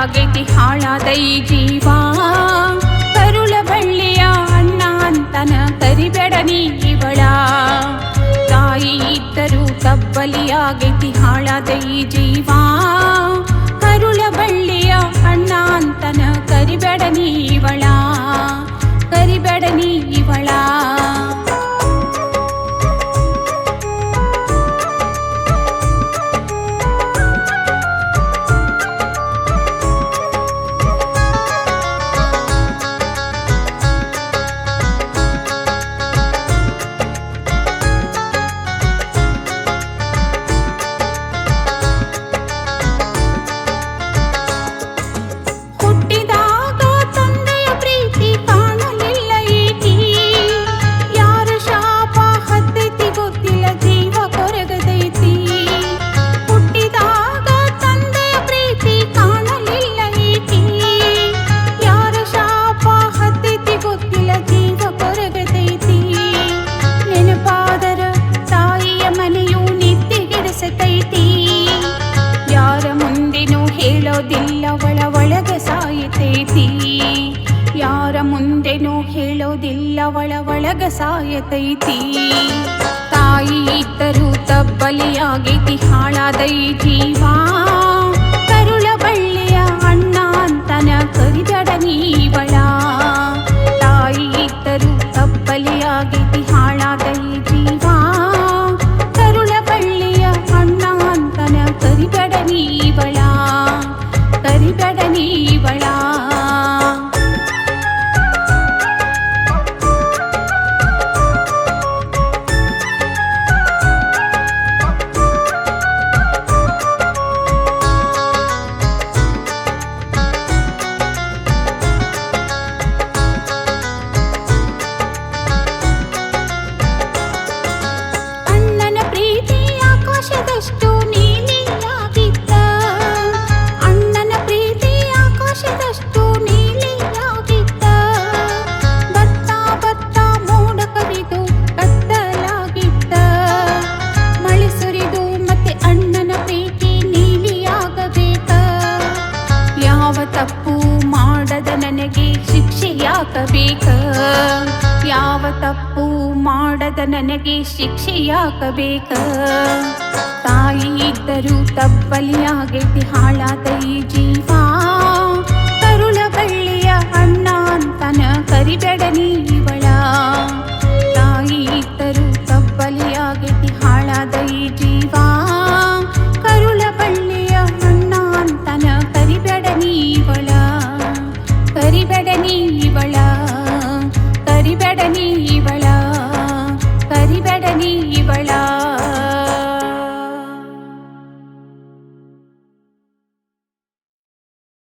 ಆಗೈತಿ ಹಾಳಾದ ಈ ಜೀವ. ಕರುಳ ಬಳ್ಳಿಯ ಅಣ್ಣ ಅಂತನ ಕರಿಬೇಡ ನೀ ಇವಳ. ತಾಯಿ ಇದ್ದರೂ ತಬ್ಬಲಿಯಾಗೈತಿ ಹಾಳಾದ ಈ ಜೀವ. ಕರುಳ ಬಳ್ಳಿಯ ಅಣ್ಣ ಅಂತನ ಕರಿಬೇಡ ನೀ ಇವಳ. ಹೊಟ್ಟೆನೂ ಹೇಳೋದಿಲ್ಲ ಒಳ ಒಳಗ ಸಾಯತೈತಿ. ತಾಯಿ ಇದ್ದರೂ ತಬ್ಬಲಿಯಾಗೈತಿ ಹಾಳಾದೈ ಜೀವಾ ಯಾಕಬೇಕ ಯಾವ ತಪ್ಪು ಮಾಡದ ನನಗೆ ಶಿಕ್ಷೆಯಾಕಬೇಕ ತಾಯಿ ಇದ್ದರೂ ತಪ್ಪಲಿಯಾಗೈತಿ ಹಾಳಾದ ಈ